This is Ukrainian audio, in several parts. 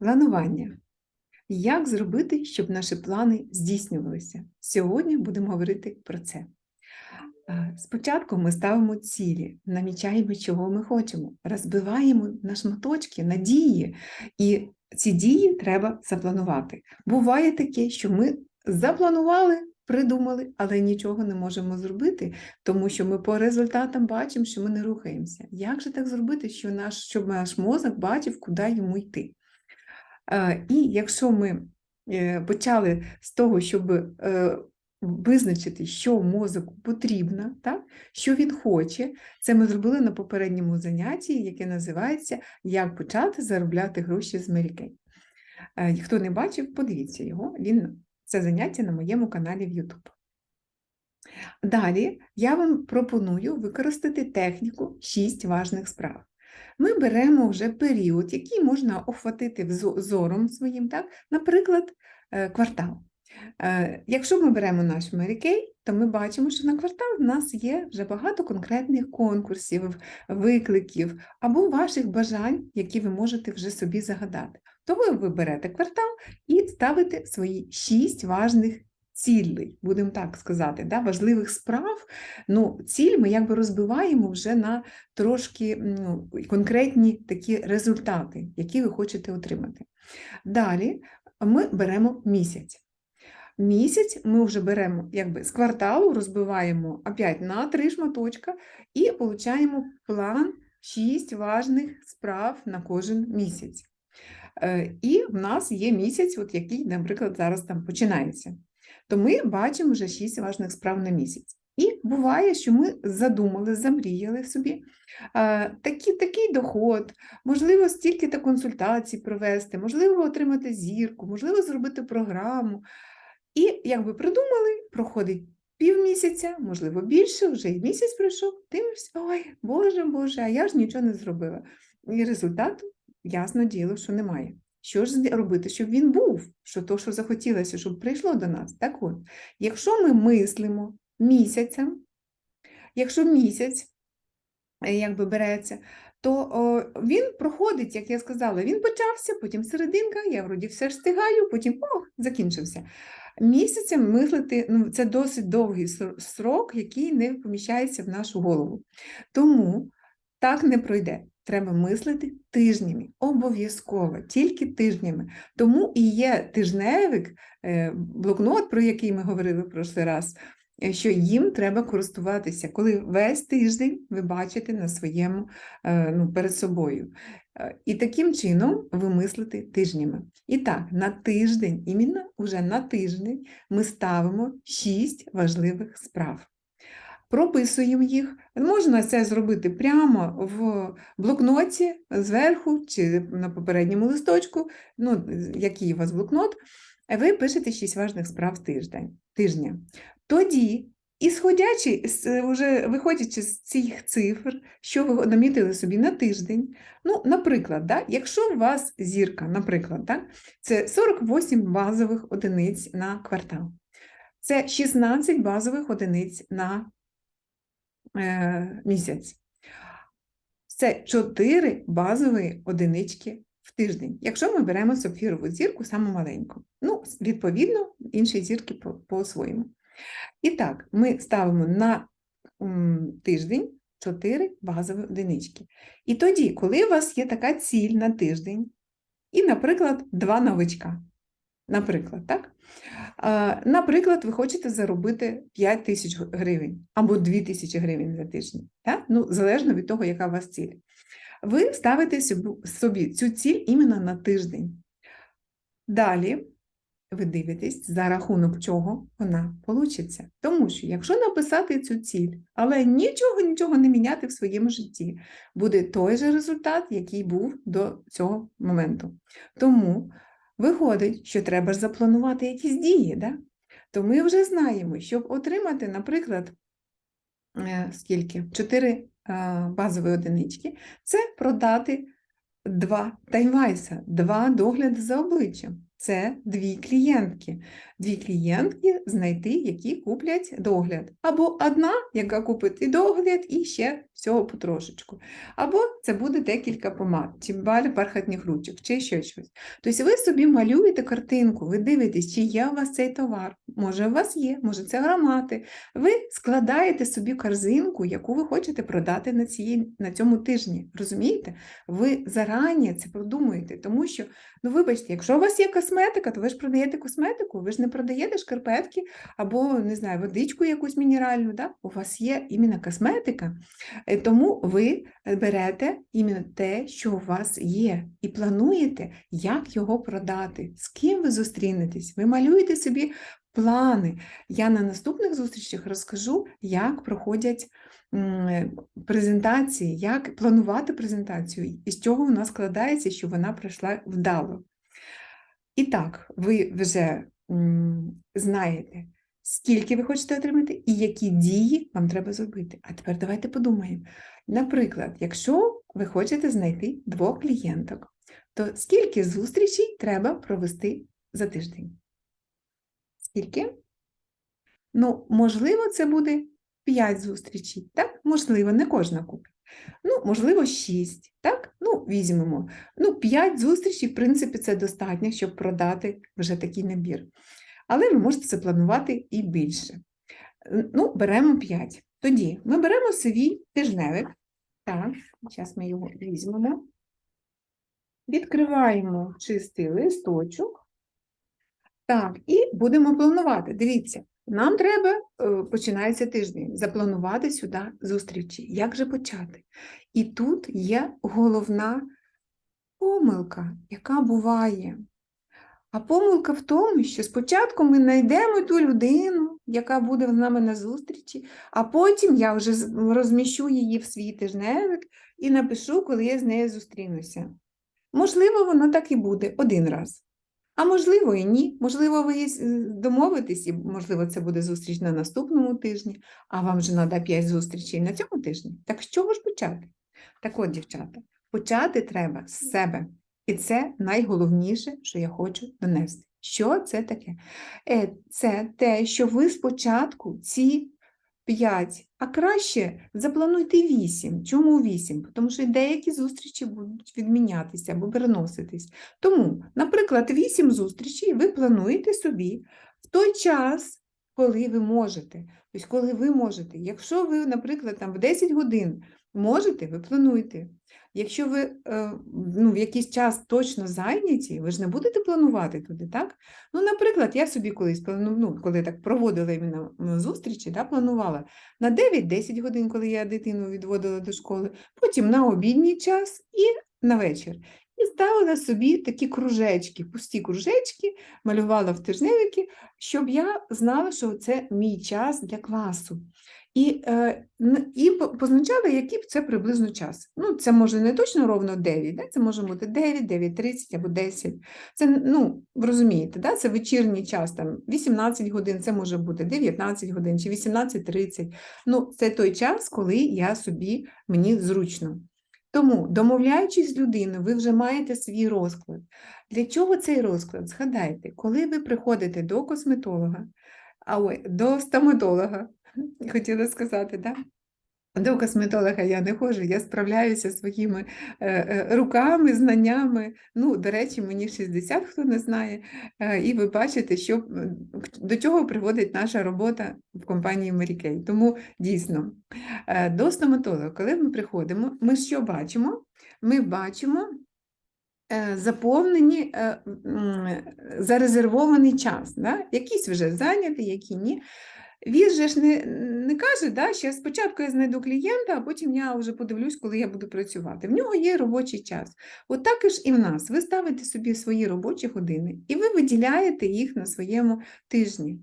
Планування. Як зробити, щоб наші плани здійснювалися? Сьогодні будемо говорити про це. Спочатку ми ставимо цілі, намічаємо, чого ми хочемо, розбиваємо на шматочки, на дії, і ці дії треба запланувати. Буває таке, що ми запланували, придумали, але нічого не можемо зробити, тому що ми по результатам бачимо, що ми не рухаємося. Як же так зробити, що наш, щоб наш мозок бачив, куди йому йти? І якщо ми е, почали з того, щоб е, визначити, що мозку потрібно, так? що він хоче, це ми зробили на попередньому занятті, яке називається Як почати заробляти гроші з Kay». Е, Хто не бачив, подивіться його. Він це заняття на моєму каналі в YouTube. Далі я вам пропоную використати техніку 6 важних справ. Ми беремо вже період, який можна охватити зором своїм, так? наприклад, е, квартал. Е, Якщо ми беремо наш Kay, то ми бачимо, що на квартал в нас є вже багато конкретних конкурсів, викликів або ваших бажань, які ви можете вже собі загадати. То ви виберете квартал і ставите свої шість важних цілей, будемо так сказати, да, важливих справ. Ну, ціль ми якби розбиваємо вже на трошки ну, конкретні такі результати, які ви хочете отримати. Далі ми беремо місяць. Місяць ми вже беремо якби з кварталу, розбиваємо опять на три шматочка і получаємо план 6 важних справ на кожен місяць. Е, І в нас є місяць, от який, наприклад, зараз там починається. То ми бачимо вже 6 важних справ на місяць. І буває, що ми задумали, замріяли собі такі, такий доход, можливо, стільки-то консультацій провести, можливо, отримати зірку, можливо, зробити програму. І якби придумали, проходить півмісяця, можливо, більше, вже і місяць пройшов, дивишся, ой, Боже, Боже, а я ж нічого не зробила. І результату, ясно діло, що немає. Що ж робити, щоб він був, що то, що захотілося, щоб прийшло до нас. Так от, якщо ми мислимо місяцем, якщо місяць е, якби береться, то о, він проходить, як я сказала, він почався, потім серединка, я вроді все ж встигаю, потім о, закінчився. Місяцем мислити ну, це досить довгий срок, який не поміщається в нашу голову. Тому так не пройде. Треба мислити тижнями, обов'язково, тільки тижнями. Тому і є тижневик, е, блокнот, про який ми говорили в прошлий раз, е, що їм треба користуватися, коли весь тиждень ви бачите на своєму е, ну, перед собою. І таким чином ви мислите тижнями. І так, на тиждень, іменно уже на тиждень ми ставимо 6 важливих справ. Прописуємо їх. Можна це зробити прямо в блокноті зверху чи на попередньому листочку, ну, який у вас блокнот, ви пишете 6 важних справ тижня. Тоді, ісходячи, вже виходячи з цих цифр, що ви намітили собі на тиждень, ну, наприклад, да, якщо у вас зірка, наприклад, да, це 48 базових одиниць на квартал, це 16 базових одиниць на місяць. Це 4 базові одинички в тиждень, якщо ми беремо сапфірову зірку саму маленьку. Ну, відповідно, інші зірки по- по-своєму. І так, ми ставимо на тиждень 4 базові одинички. І тоді, коли у вас є така ціль на тиждень, і, наприклад, два новичка. Наприклад, так? Наприклад, ви хочете заробити 5 тисяч гривень або 2 тисячі гривень за тиждень, так? ну, залежно від того, яка у вас ціль. Ви ставите собі- цю ціль іменно на тиждень. Далі ви дивитесь, за рахунок чого вона получиться. Тому що, якщо написати цю ціль, але нічого нічого не міняти в своєму житті, буде той же результат, який був до цього моменту. Тому виходить, що треба ж запланувати якісь дії. Да? То ми вже знаємо, щоб отримати, наприклад, е, скільки? 4 базові одинички, це продати два таймвайса, два догляди за обличчям. Це дві клієнтки. Дві клієнтки знайти, які куплять догляд. Або одна, яка купить і догляд, і ще всього потрошечку. Або це буде декілька помад, чи пари бархатних ручок, чи ще щось. Тобто ви собі малюєте картинку, ви дивитесь, чи є у вас цей товар. Може, у вас є, може, це аромати. Ви складаєте собі корзинку, яку ви хочете продати на, цій, на цьому тижні. Розумієте? Ви зарані це продумуєте, тому що, ну вибачте, якщо у вас є косметика, то ви ж продаєте косметику, ви ж не продаєте шкарпетки або, не знаю, водичку якусь мінеральну. Да? У вас є іменно косметика, тому ви берете іменно те, що у вас є, і плануєте, як його продати, з ким ви зустрінетесь. Ви малюєте собі плани. Я на наступних зустрічах розкажу, як проходять презентації, як планувати презентацію, і з чого вона складається, щоб вона пройшла вдало. І так, ви вже знаєте, скільки ви хочете отримати і які дії вам треба зробити. А тепер давайте подумаємо. Наприклад, якщо ви хочете знайти двох клієнток, то скільки зустрічей треба провести за тиждень? Скільки? Ну, можливо, це буде 5 зустрічей, так? Можливо, не кожна купить. Ну, можливо, 6, так? Ну, візьмемо. Ну, 5 зустрічей, в принципі, це достатньо, щоб продати вже такий набір. Але ви можете запланувати і більше. Ну, беремо 5. Тоді ми беремо свій тижневик. Так, зараз ми його візьмемо. Відкриваємо чистий листочок. Так, і будемо планувати. Дивіться, нам треба, е, починається тиждень, запланувати сюди зустрічі. Як же почати? І тут є головна помилка, яка буває. А помилка в тому, що спочатку ми знайдемо ту людину, яка буде з нами на зустрічі, а потім я вже розміщу її в свій тижневик і напишу, коли я з нею зустрінуся. Можливо, воно так і буде один раз. А можливо, і ні. Можливо, ви домовитесь, і можливо, це буде зустріч на наступному тижні, а вам вже треба 5 зустрічей на цьому тижні. Так з чого ж почати? Так от, дівчата, почати треба з себе. І це найголовніше, що я хочу донести. Що це таке? Е, Це те, що ви спочатку ці 5, а краще заплануйте 8. Чому 8? Тому що деякі зустрічі будуть відмінятися або переноситись. Тому, наприклад, 8 зустрічей ви плануєте собі в той час, коли ви можете. Тобто, коли ви можете. Якщо ви, наприклад, там в 10 годин можете, ви плануєте. Якщо ви е, ну, в якийсь час точно зайняті, ви ж не будете планувати туди, так? Ну, наприклад, я собі колись ну, коли так проводила іменно зустрічі, да, планувала на 9-10 годин, коли я дитину відводила до школи, потім на обідній час і на вечір. І ставила собі такі кружечки, пусті кружечки, малювала в тижневики, щоб я знала, що це мій час для класу. І, е, і по- позначала, який б це приблизно час. Ну, це може не точно ровно 9, да? це може бути 9, 9.30 або 10. Це, ну, ви розумієте, да? це вечірній час, там 18 годин, це може бути 19 годин чи 18.30. Ну, це той час, коли я собі, мені зручно. Тому, домовляючись з людиною, ви вже маєте свій розклад. Для чого цей розклад? Згадайте, коли ви приходите до косметолога, а ой, до стоматолога, хотіла сказати, да? До косметолога я не ходжу, я справляюся своїми е, е, руками, знаннями. Ну, до речі, мені 60, хто не знає. Е, і ви бачите, що до чого приводить наша робота в компанії Mary Тому дійсно, до стоматолога, коли ми приходимо, ми що бачимо? Ми бачимо заповнені, зарезервований час. Да? Якісь вже зайняті, які ні. Він же ж не, не каже, да, що спочатку я знайду клієнта, а потім я вже подивлюсь, коли я буду працювати. В нього є робочий час. От так ж і в нас. Ви ставите собі свої робочі години і ви виділяєте їх на своєму тижні.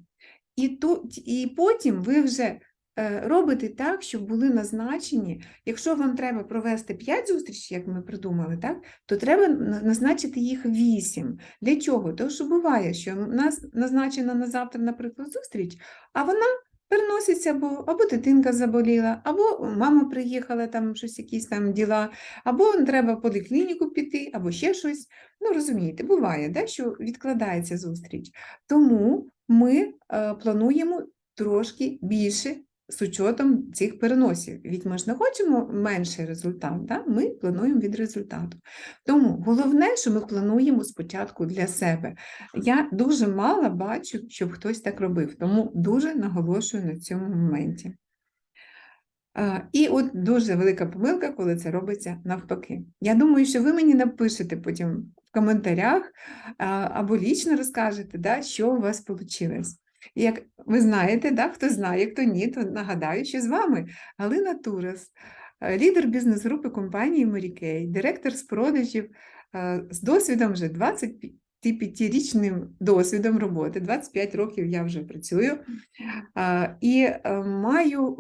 І, то, і потім ви вже е, робите так, щоб були назначені, якщо вам треба провести 5 зустрічей, як ми придумали, так, то треба назначити їх 8. Для чого? Тому що буває, що в нас назначена на завтра, наприклад, зустріч, а вона переноситься, або, або дитинка заболіла, або мама приїхала, там щось, якісь там діла, або треба в поліклініку піти, або ще щось. Ну, розумієте, буває, да, що відкладається зустріч. Тому ми е, плануємо трошки більше з учетом цих переносів. Ведь ми ж не хочемо менший результат, да? ми плануємо від результату. Тому головне, що ми плануємо спочатку для себе. Я дуже мало бачу, щоб хтось так робив, тому дуже наголошую на цьому моменті. І от дуже велика помилка, коли це робиться навпаки. Я думаю, що ви мені напишете потім в коментарях або лічно розкажете, да, що у вас вийшло. Як ви знаєте, да, хто знає, хто ні, то нагадаю, що з вами Галина Турас, е, лідер бізнес-групи компанії Морікей, директор з продажів е, з досвідом вже 25-річним досвідом роботи, 25 років я вже працюю, і е, маю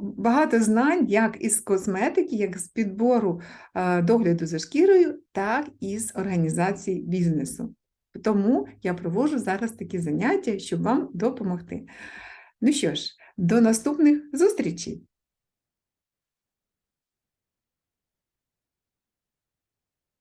багато знань як із косметики, як з підбору догляду за шкірою, так і з організації бізнесу. Тому я проводжу зараз такі заняття, щоб вам допомогти. Ну що ж, до наступних зустрічей!